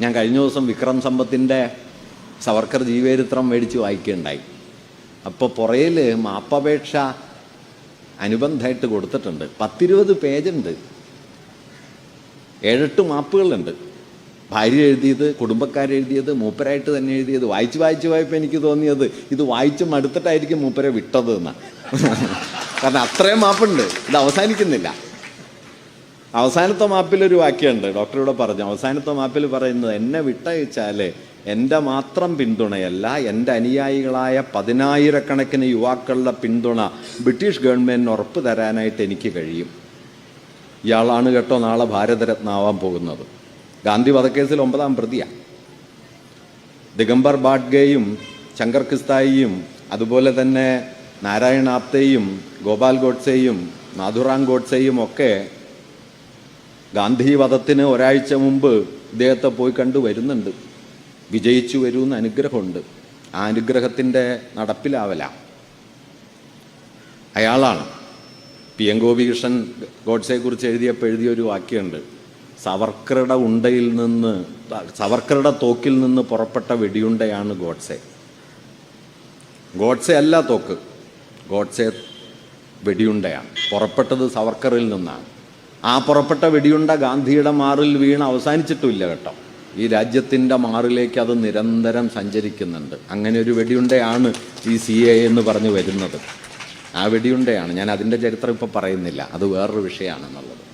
ഞാൻ കഴിഞ്ഞ ദിവസം വിക്രം സമ്പത്തിന്റെ സവർക്കർ ജീവചരിത്രം മേടിച്ച് വായിക്കുകയുണ്ടായി. അപ്പോൾ പുറയിൽ മാപ്പപേക്ഷ അനുബന്ധമായിട്ട് കൊടുത്തിട്ടുണ്ട്. പത്തിരുപത് പേജുണ്ട്. ഏഴെട്ട് മാപ്പുകളുണ്ട്. ഭാര്യ എഴുതിയത് കുടുംബക്കാരെഴുതിയത് മൂപ്പരായിട്ട് തന്നെ എഴുതിയത്. വായിച്ച് വായിച്ച് വായിപ്പോൾ എനിക്ക് തോന്നിയത് ഇത് വായിച്ച് മടുത്തിട്ടായിരിക്കും മൂപ്പരെ വിട്ടത് എന്നാണ് കാരണം അത്രയും മാപ്പുണ്ട്. ഇത് അവസാനിക്കുന്നില്ല. അവസാനത്തെ മാപ്പിലൊരു വാക്യമുണ്ട്. ഡോക്ടർ ഇവിടെ പറഞ്ഞു. അവസാനത്തെ മാപ്പിൽ പറയുന്നത് എന്നെ വിട്ടയച്ചാൽ എന്റെ മാത്രം പിന്തുണയല്ല എന്റെ അനുയായികളായ പതിനായിരക്കണക്കിന് യുവാക്കളുടെ പിന്തുണ ബ്രിട്ടീഷ് ഗവൺമെന്റിന് ഉറപ്പ് തരാനായിട്ട് എനിക്ക് കഴിയും. ഇയാളാണ് കേട്ടോ നാളെ ഭാരതരത്നാവാൻ പോകുന്നത്. ഗാന്ധി വധക്കേസിൽ ഒമ്പതാം പ്രതിയാണ് ദിഗംബർ ബാഡ്ഗയും ശങ്കർ കിസ്തായിയും അതുപോലെ തന്നെ നാരായണ ആപ്തയും ഗോപാൽ ഗോഡ്സെയും നാഥുറാം ഗോഡ്സെയും ഒക്കെ ഗാന്ധി വധത്തിന് ഒരാഴ്ച മുമ്പ് ഇദ്ദേഹത്തെ പോയി കണ്ടു വരുന്നുണ്ട്. വിജയിച്ചു വരുമെന്ന് അനുഗ്രഹമുണ്ട്. ആ അനുഗ്രഹത്തിന്റെ നടപ്പിലാവല. അയാളാണ്. പി. എൻ. ഗോപികൃഷ്ണൻ ഗോഡ്സെക്കുറിച്ച് എഴുതിയപ്പോൾ എഴുതിയൊരു വാക്യമുണ്ട്. സവർക്കറുടെ ഉണ്ടയിൽ നിന്ന് സവർക്കറുടെ തോക്കിൽ നിന്ന് പുറപ്പെട്ട വെടിയുണ്ടയാണ് ഗോഡ്സെ. ഗോഡ്സെ അല്ല തോക്ക്. ഗോഡ്സെ വെടിയുണ്ടയാണ്. പുറപ്പെട്ടത് സവർക്കറിൽ നിന്നാണ്. ആ പുറപ്പെട്ട വെടിയുണ്ട ഗാന്ധിയുടെ മാറിൽ വീണ് അവസാനിച്ചിട്ടുമില്ല കേട്ടോ. ഈ രാജ്യത്തിന്റെ മാറിലേക്ക് അത് നിരന്തരം സഞ്ചരിക്കുന്നുണ്ട്. അങ്ങനെ ഒരു വെടിയുണ്ടയാണ് ഈ സി എ എന്ന് പറഞ്ഞു വരുന്നത്. ആ വെടിയുണ്ടയാണ്. ഞാൻ അതിന്റെ ചരിത്രം ഇപ്പോൾ പറയുന്നില്ല. അത് വേറൊരു വിഷയമാണെന്നുള്ളത്.